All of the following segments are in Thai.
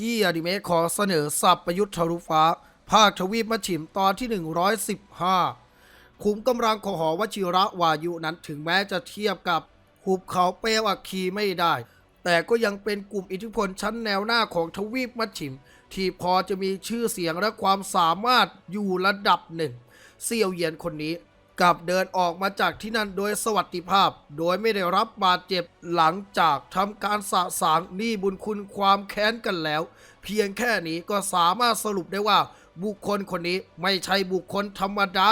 ยี้อนิเมะขอเสนอสับประยุทธ์ทะลุฟ้า ภาคทวีปมัชิมตอนที่ 115 ขุมกำลังของหอวชิระวายุนั้นถึงแม้จะเทียบกับหุบเขาเปลวอัคคีไม่ได้ แต่ก็ยังเป็นกลุ่มอิทธิพลชั้นแนวหน้าของทวีปมัชิม ที่พอจะมีชื่อเสียงและความสามารถอยู่ระดับหนึ่งเซียวเยียนคนนี้ กลับเดินออกมาจากที่นั่นโดยสวัสดิภาพ โดยไม่ได้รับบาดเจ็บหลังจากทำการสะสางหนี้บุญคุณความแค้นกันแล้ว เพียงแค่นี้ก็สามารถสรุปได้ว่า บุคคลคนนี้ไม่ใช่บุคคลธรรมดา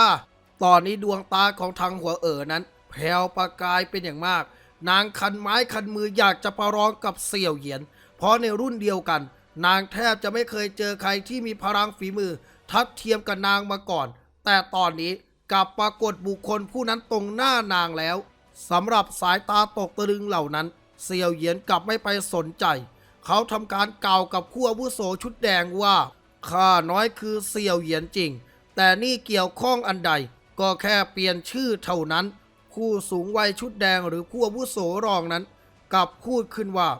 ตอนนี้ดวงตาของทางหัวเอ๋อนั้นแผ่วประกายเป็นอย่างมาก นางคันไม้คันมืออยากจะประลองกับเสี่ยวเหยียน เพราะในรุ่นเดียวกัน นางแทบจะไม่เคยเจอใครที่มีพลังฝีมือ ทัดเทียมกับนางมาก่อน แต่ตอนนี้ กลับปรากฏบุคคลผู้นั้นตรงหน้านางแล้วสำหรับสายตาตกตะลึงเหล่านั้น เสี่ยวเหยียนกลับไม่ไปสนใจ เขาทำการกล่าวกับคู่อาวุโสชุดแดงว่าข้าน้อยคือเสี่ยวเหยียนจริง แต่นี่เกี่ยวข้องอันใด ก็แค่เปลี่ยนชื่อเท่านั้น คู่สูงวัยชุดแดงหรือคู่อาวุโสรองนั้นกลับพูดขึ้นว่า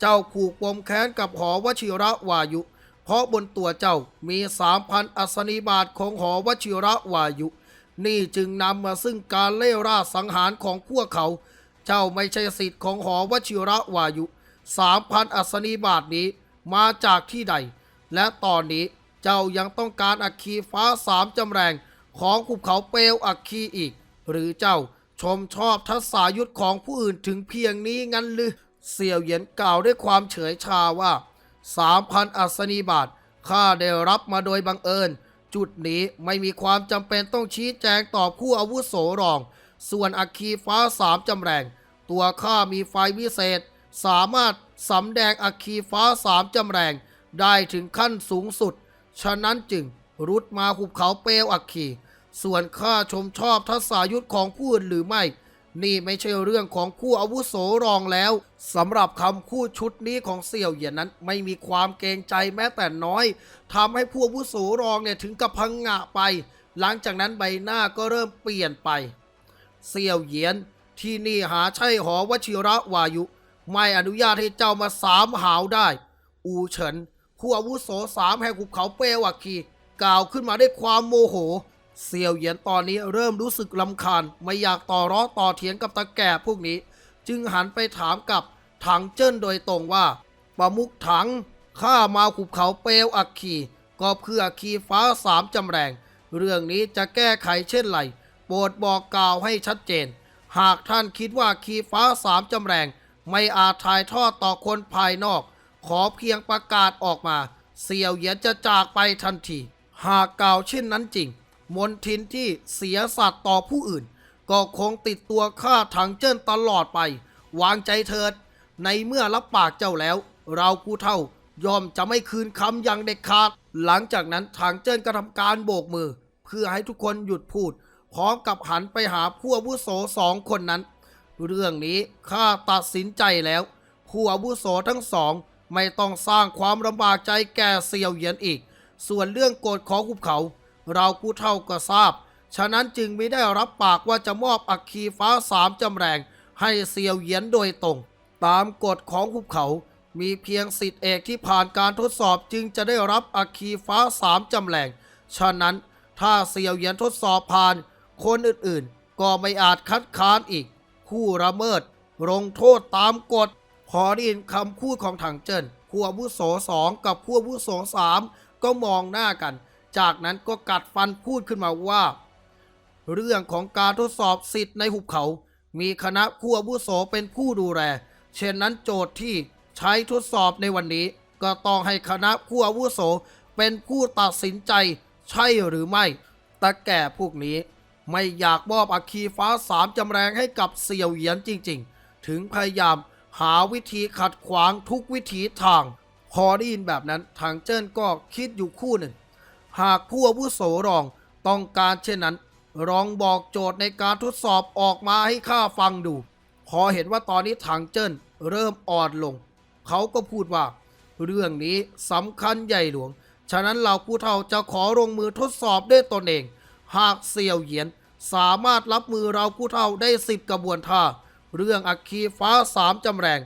เจ้าผูกปมแค้นกับหอวชิระวายุ เพราะบนตัวเจ้ามีสามพันอัศนีบาทของหอวชิระวายุ นี่จึงนำมาซึ่งการเล่ร่าสังหารของพวกเขา เจ้าไม่ใช่สิทธิ์ของหอวชิระวายุสามพันอัศนีบาทนี้มาจากที่ใด และตอนนี้เจ้ายังต้องการอัคคีฟ้าสามจำแรงของภูเขาเปลวอัคคีอีก หรือเจ้าชมชอบทัศายุทธของผู้อื่นถึงเพียงนี้งั้นหรือเสี่ยวเหยียนกล่าวด้วยความเฉยชาว่าสามพันอัศนีบาทข้าได้รับมาโดยบังเอิญ จุดนี้ไม่มีความจำเป็นต้องชี้แจงตอบคู่อาวุโสรอง ส่วนอัคคีฟ้าสามจำแรง ตัวข้ามีไฟวิเศษ สามารถสำแดงอัคคีฟ้าสามจำแรง ได้ถึงขั้นสูงสุด ฉะนั้นจึงรุดมาหุบเขาเปลวอัคคี ส่วนข้าชมชอบทัศายุทธของผู้อื่นหรือไม่ นี่ไม่ใช่เรื่องของผู้อาวุโสรองแล้วสำหรับคำพูดชุดนี้ของเสี่ยวเหยียนนั้น ไม่มีความเกรงใจแม้แต่น้อยทำให้ผู้อาวุโสรองเนี่ยถึงกับพังงะไป หลังจากนั้นใบหน้าก็เริ่มเปลี่ยนไป เสี่ยวเหยียนที่นี่หาใช่หอวชิระวายุ ไม่อนุญาตให้เจ้ามาสามหาวได้ อูเฉินผู้อาวุโสสามแห่งภูเขาเปวักคีกล่าวขึ้นมาด้วยความโมโห เสี่ยวเหยียนตอนนี้เริ่มรู้สึกลำคาญไม่อยากต่อร้อต่อเถียงกับตาแก่พวกนี้ จึงหันไปถามกับถังเจิ้นโดยตรงว่าประมุกถังข้ามาขุบเขาเปลวอักคีก็เพื่ออัคคีฟ้าสามจำแรง เรื่องนี้จะแก้ไขเช่นไรโปรดบอกกล่าวให้ชัดเจน หากท่านคิดว่าคีฟ้าสามจำแรง ไม่อาจถ่ายทอดต่อคนภายนอก ขอเพียงประกาศออกมา เสี่ยวเหยียนจะจากไปทันที หากกล่าวเช่นนั้นจริง มนทินที่เสียสัตว์ต่อผู้อื่น ก็คงติดตัวข้าถังเจิ้นตลอดไป วางใจเถิด ในเมื่อรับปากเจ้าแล้ว เราผู้เท่ายอมจะไม่คืนคำอย่างเด็ดขาด หลังจากนั้นทางเจิ้นก็ทำการโบกมือ เพื่อให้ทุกคนหยุดพูดพร้อมกับหันไปหาผู้อาวุโสสองคนนั้น เรื่องนี้ข้าตัดสินใจแล้ว ผู้อาวุโสทั้งสองไม่ต้องสร้างความลำบากใจแก่เสี่ยวเหยียนอีก ส่วนเรื่องโกฎของภูเขา เราผู้เท่าก็ทราบ ฉะนั้นจึงไม่ได้รับปากว่าจะมอบอัคคีฟ้าสามจำแรง ให้เซียวเหยียนโดยตรง ตามกฎของภูเขา มีเพียงสิทธิเอกที่ผ่านการทดสอบจึงจะได้รับอัคคีฟ้าสามจำแรง ฉะนั้นถ้าเซียวเหยียนทดสอบผ่าน คนอื่นๆ ก็ไม่อาจคัดค้านอีก ผู้ละเมิดลงโทษตามกฎ พอได้ยินคำพูดของถังเจิ้นผู้อาวุโสสองกับผู้อาวุโสสามก็มองหน้ากัน จากนั้นก็กัดฟันพูดขึ้นมาว่า เรื่องของการทดสอบสิทธิ์ในหุบเขา มีคณะผู้อาวุโสเป็นผู้ดูแล เช่นนั้นโจทย์ที่ใช้ทดสอบในวันนี้ ก็ต้องให้คณะผู้อาวุโสเป็นผู้ตัดสินใจใช่หรือไม่ตาแก่พวกนี้ ไม่อยากมอบอัคคีฟ้าสามจำแรงให้กับเสี่ยวเหยียนจริง ๆ ถึงพยายามหาวิธีขัดขวางทุกวิถีทาง พอได้ยินแบบนั้นทางเจิ้นก็คิดอยู่คู่หนึ่ง หากผู้อาวุโสรองต้องการเช่นนั้นลองบอกโจทย์ในการทดสอบออกมาให้ข้าฟังดู พอเห็นว่าตอนนี้ทางเจิ้นเริ่มอ่อนลง เขาก็พูดว่า เรื่องนี้สำคัญใหญ่หลวง ฉะนั้นเราผู้เฒ่าจะขอลงมือทดสอบด้วยตนเอง หากเสี่ยวเหยียนสามารถรับมือเราผู้เฒ่าได้สิบกระบวนท่า เรื่องอัคคีฟ้าสามจำแรง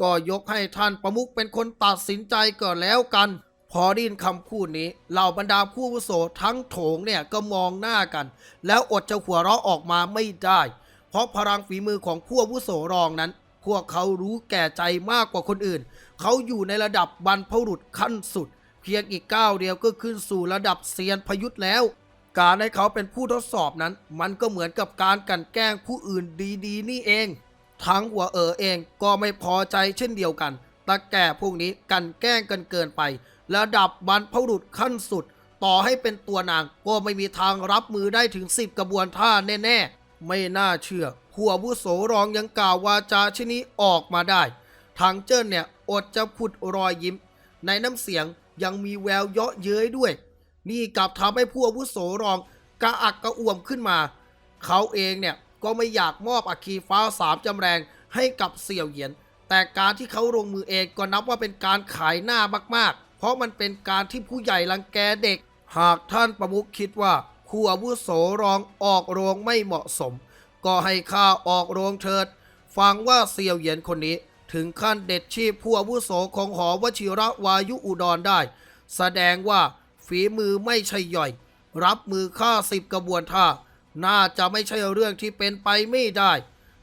ก็ยกให้ท่านประมุขเป็นคนตัดสินใจก่อนแล้วกัน พอได้ยินคำพูดนี้เหล่าบรรดาผู้วุโสทั้งโถงเนี่ยก็มองหน้ากัน แล้วอดจะหัวเราะออกมาไม่ได้ เพราะพลังฝีมือของผู้วุโสรองนั้น พวกเขารู้แก่ใจมากกว่าคนอื่น เขาอยู่ในระดับบรรพบุรุษขั้นสุด เพียงอีกก้าวเดียวก็ขึ้นสู่ระดับเซียนพยุทธ์แล้ว การให้เขาเป็นผู้ทดสอบนั้น มันก็เหมือนกับการกันแกล้งผู้อื่นดีๆ นี่เอง ทั้งหัวเอ๋อเองก็ไม่พอใจเช่นเดียวกันตาแก่พวกนี้กันแกล้งกันเกินไป ระดับบรรพบุรุษขั้นสุด ต่อให้เป็นตัวนางก็ไม่มีทางรับมือได้ถึง10กระบวนท่าแน่ๆ ไม่น่าเชื่อผู้อาวุโสรองยังกล่าววาจาชนิดออกมาได้ทางเจิ้นเนี่ยอดจะผุดรอยยิ้ม ในน้ำเสียงยังมีแววเยาะเย้ยด้วย นี่กลับทำให้ผู้อาวุโสรองกระอักกระอ่วมขึ้นมา เขาเองเนี่ยก็ไม่อยากมอบอัคคีฟ้าสามจำแรงให้กับเสี่ยวเหยียน แต่การที่เขาลงมือเองก็นับว่าเป็นการขายหน้ามากๆ เพราะมันเป็นการที่ผู้ใหญ่รังแกเด็ก หากท่านประมุขคิดว่าผู้อาวุโสรองออกโรงไม่เหมาะสม ก็ให้ข้าออกโรงเถิด ฟังว่าเสียวเหยียนคนนี้ ถึงขั้นเด็ดชีพผู้อาวุโสของหอวชิระวายุอุดรได้ แสดงว่าฝีมือไม่ใช่ย่อย รับมือฆ่าสิบกระบวนท่า น่าจะไม่ใช่เรื่องที่เป็นไปไม่ได้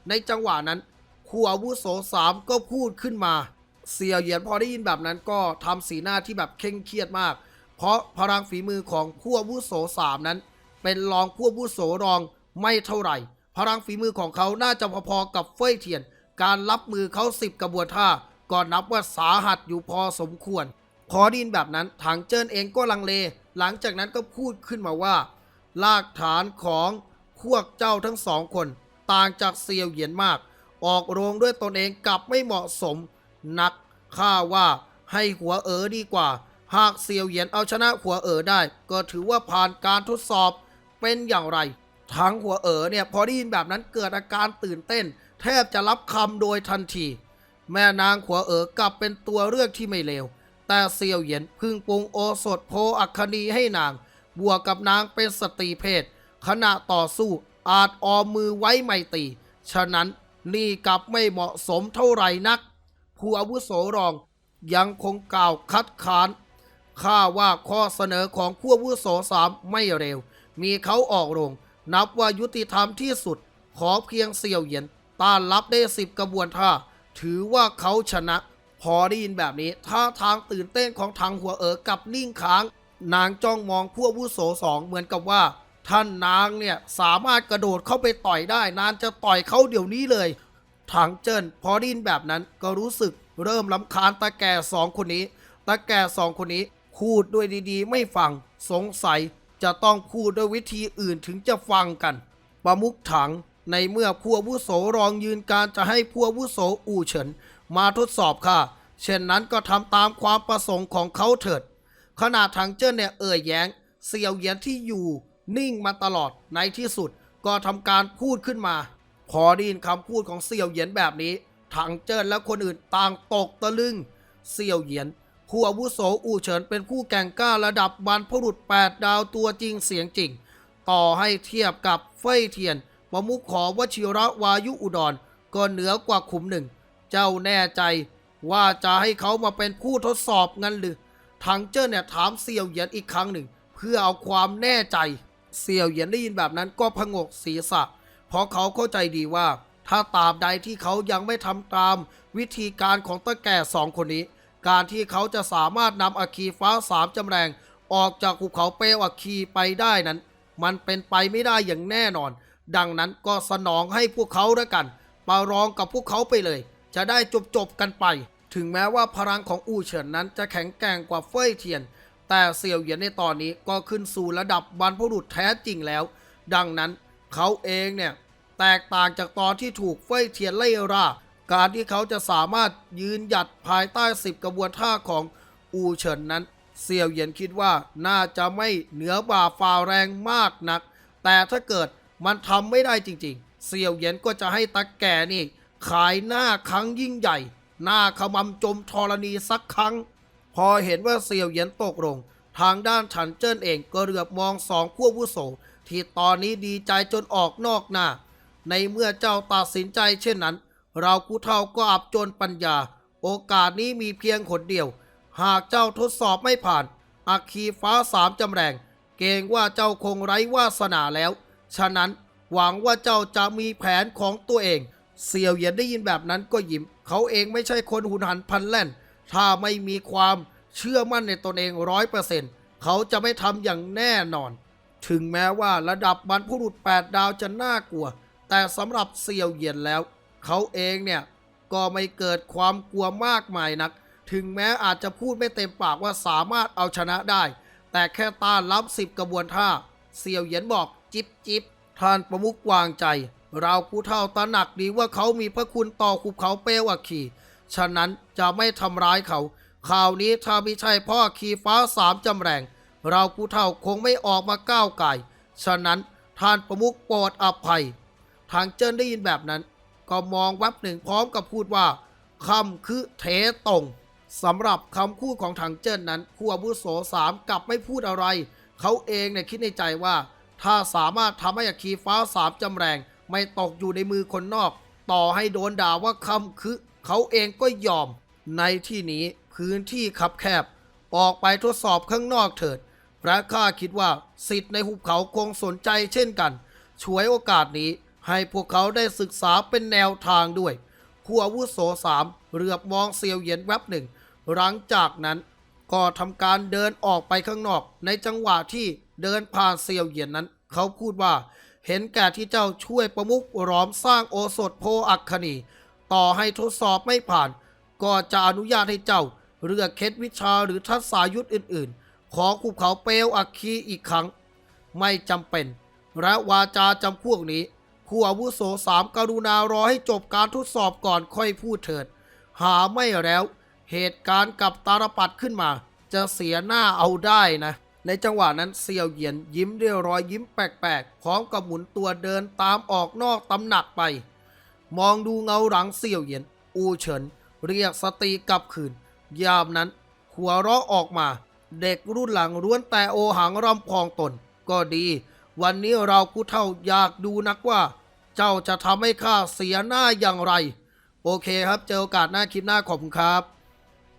ในจังหวะนั้นคู่อาวุโสสามก็พูดขึ้นมา เสี่ยวเหยียนพอได้ยินแบบนั้นก็ทำสีหน้าที่แบบเคร่งเครียดมาก เพราะพลังฝีมือของคู่อาวุโสสามนั้น เป็นรองคู่อาวุโสรองไม่เท่าไหร่ พลังฝีมือของเขาน่าจะพอๆกับเฟ้ยเทียน การรับมือเขาสิบกระบวนท่าก็นับว่าสาหัสอยู่พอสมควร พอไดินแบบนั้นถังเจิ้นเองก็ลังเล หลังจากนั้นก็พูดขึ้นมาว่ารากฐานของพวกเจ้าทั้งสองคน ต่างจากเซียวเหยียนมาก ออกโรงด้วยตนเองกลับไม่เหมาะสม นักข้าว่าให้หัวเอ๋อดีกว่า หากเซียวเหยียนเอาชนะหัวเอ๋อได้ ก็ถือว่าผ่านการทดสอบเป็นอย่างไร ทั้งหัวเอ๋อเนี่ยพอได้ยินแบบนั้นเกิดอาการตื่นเต้น แทบจะรับคำโดยทันที แม่นางหัวเอ๋อกลับเป็นตัวเลือกที่ไม่เลวแต่เซียวเหยียนพึ่งปรุงโอสถโพอัคคณีให้นาง บวกกับนางเป็นสตรีเพศ ขณะต่อสู้อาจออมมือไว้ไม่ตี ฉะนั้นนี่กลับไม่เหมาะสมเท่าไหร่นัก ผู้อาวุโสรอง ยังคงกล่าวคัดค้านข้าว่าข้อเสนอของผู้อาวุโสสามไม่เร็ว มีเขาออกโรง นับว่ายุติธรรมที่สุด ขอเพียงเสี่ยวเหยียนต้านรับได้สิบกระบวนท่า ถือว่าเขาชนะ พอได้ยินแบบนี้ท่าทางตื่นเต้นของทางหัวเอ๋อกับนิ่งค้าง นางจ้องมองผู้อาวุโสสองเหมือนกับว่าท่านนางเนี่ยสามารถกระโดดเข้าไปต่อยได้ นานจะต่อยเขาเดี๋ยวนี้เลย ถังเจิ้นพอไดยินแบบนั้นก็รู้สึกเริ่มลำคาญตาแก่สองคนนี้ตาแก่สองคนนี้พูดด้วยดีๆ ไม่ฟังสงสัยจะต้องพูดด้วยวิธีอื่นถึงจะฟังกัน ประมุขถังในเมื่อผู้อาวุโสรองยืนการจะให้ผู้อาวุโสอู่เฉิน มาทดสอบค่ะ เช่นนั้นก็ทำตามความประสงค์ของเขาเถิด ขณะถังเจิ้นเนี่ยเอ่ยแย้ง เสี่ยวเหยียนที่อยู่ นิ่งมาตลอดในที่สุดก็ทำการพูดขึ้นมา พอได้ยินคำพูดของเสี่ยวเหยียนแบบนี้ถังเจิ้นและคนอื่นต่างตกตะลึง เสี่ยวเหยียนผู้อาวุโสอู่เฉินเป็นผู้แก่งกล้าระดับบรรพบุรุษ8ดาวตัวจริงเสียงจริง ต่อให้เทียบกับเฟ้ยเทียนประมุขขอวชิระวายุอุดรก็เหนือกว่าขุมหนึ่ง เจ้าแน่ใจว่าจะให้เขามาเป็นผู้ทดสอบงั้นหรือทางเจิ้นเนี่ยถามเสี่ยวเหยียนอีกครั้งหนึ่ง เพื่อเอาความแน่ใจ เสี่ยวเหยียนได้ยินแบบนั้นก็พงกศีรษะ เพราะเขาเข้าใจดีว่า ถ้าตาบใดที่เขายังไม่ทำตามวิธีการของตาแก่สองคนนี้ การที่เขาจะสามารถนำอัคคีฟ้าสามจำแรงออกจากภูเขาเปลวอัคคีไปได้นั้น มันเป็นไปไม่ได้อย่างแน่นอน ดังนั้นก็สนองให้พวกเขาด้วยกันปารองกับพวกเขาไปเลย จะได้จบจบกันไป ถึงแม้ว่าพลังของอู่เฉินนั้นจะแข็งแกร่งกว่าเฟยเทียน แต่เสี่ยวเหยียนในตอนนี้ก็ขึ้นสู่ระดับบรรพบุรุษแท้จริงแล้ว ดังนั้น เขาเองเนี่ย แตกต่างจากตอนที่ถูกเฟ้ยเทียนไล่ล่าการที่เขาจะสามารถยืนหยัดภายใต้สิบกระบวนท่าของอูเฉินนั้นเสี่ยวเยียนคิดว่าน่าจะไม่เหนือบ่าฝ่าแรงมากนัก แต่ถ้าเกิดมันทำไม่ได้จริงๆเสี่ยวเยียนก็จะให้ตาแก่นี่ ขายหน้าครั้งยิ่งใหญ่ หน้าขมำจมธรณีสักครั้ง พอเห็นว่าเสี่ยวเยียนตกลง ทางด้านฉันเจิ้นเองก็เหลือบมองสองผู้อาวุโส ที่ตอนนี้ดีใจจนออกนอกหน้า ในเมื่อเจ้าตัดสินใจเช่นนั้น เราผู้เฒ่าก็อับจนปัญญา โอกาสนี้มีเพียงคนเดียว หากเจ้าทดสอบไม่ผ่าน อัคคีฟ้าสามจำแรง เกรงว่าเจ้าคงไร้วาสนาแล้ว ฉะนั้นหวังว่าเจ้าจะมีแผนของตัวเอง เสี่ยวเหยียนได้ยินแบบนั้นก็ยิ้ม เขาเองไม่ใช่คนหุนหันพันแล่น ถ้าไม่มีความเชื่อมั่นในตนเองร้อยเปอร์เซ็นต์เขาจะไม่ทำอย่างแน่นอน ถึงแม้ว่าระดับบรรพบุรุษ8ดาวจะน่ากลัว แต่สำหรับเสี่ยวเหยียนแล้ว เขาเองเนี่ย ก็ไม่เกิดความกลัวมากมายนัก ถึงแม้อาจจะพูดไม่เต็มปากว่าสามารถเอาชนะได้ แต่แค่ต้านรับสิบกระบวนท่าเสี่ยวเหยียนบอกจิบจิบท่านประมุขวางใจ เราผู้เฒ่าตระหนักดีว่าเขามีพระคุณต่อขุบเขาเปลวอัคคีฉะนั้นจะไม่ทำร้ายเขาข่าวนี้ถ้าไม่ใช่พ่อคีฟ้าสามจำแรง เราผู้เฒ่าคงไม่ออกมาก้าวไก่ ฉะนั้นท่านประมุขโปรดอภัย ทางเจิ้นได้ยินแบบนั้น ก็มองวับหนึ่งพร้อมกับพูดว่าคำคือเทตรงสำหรับคำพูดของทางเจิ้นนั้นผู้อาวุโสสามกลับไม่พูดอะไร เขาเองเนี่ยคิดในใจว่า ถ้าสามารถทำให้อัคคีฟ้าสามจำแรง ไม่ตกอยู่ในมือคนนอก ต่อให้โดนด่าว่าคำคือ เขาเองก็ยอม ในที่นี้พื้นที่คับแคบ ออกไปทดสอบข้างนอกเถิด และข้าคิดว่าสิทธิ์ในหุบเขาคงสนใจเช่นกัน ช่วยโอกาสนี้ให้พวกเขาได้ศึกษาเป็นแนวทางด้วยผู้อาวุโสสามเหลือบมองเซียวเหยียนแวบหนึ่ง หลังจากนั้นก็ทำการเดินออกไปข้างนอก ในจังหวะที่เดินผ่านเซียวเหยียนนั้น เขาพูดว่า เห็นแก่ที่เจ้าช่วยประมุขร้อมสร้างโอสถโพอัคคณี ต่อให้ทดสอบไม่ผ่าน ก็จะอนุญาตให้เจ้าเลือกเคล็ดวิชาหรือทักษายุทธอื่น ๆ ของภูเขาเปลวอัคคีอีกครั้ง ไม่จำเป็น และวาจาจำพวกนี้ผู้อาวุโสสามกรุณารอให้จบการทดสอบก่อนค่อยพูดเถิด หาไม่แล้ว เหตุการณ์กับตาลปัดขึ้นมา จะเสียหน้าเอาได้นะ ในจังหวะนั้นเซียวเหยียนยิ้มด้วยรอยยิ้มแปลกๆพร้อมกับหมุนตัวเดินตามออกนอกตำหนักไป มองดูเงาหลังเสี่ยวเหยียน อูเฉิน เรียกสติกลับคืน ยามนั้นหัวเราะออกมา เด็กรุ่นหลังล้วนแต่โอหังรำพองตน ก็ดี วันนี้เราผู้เท่าอยากดูนักว่า เจ้าจะทำให้ข้าเสียหน้าอย่างไร โอเคครับเจอโอกาสหน้าคลิปหน้าขอบคุณครับ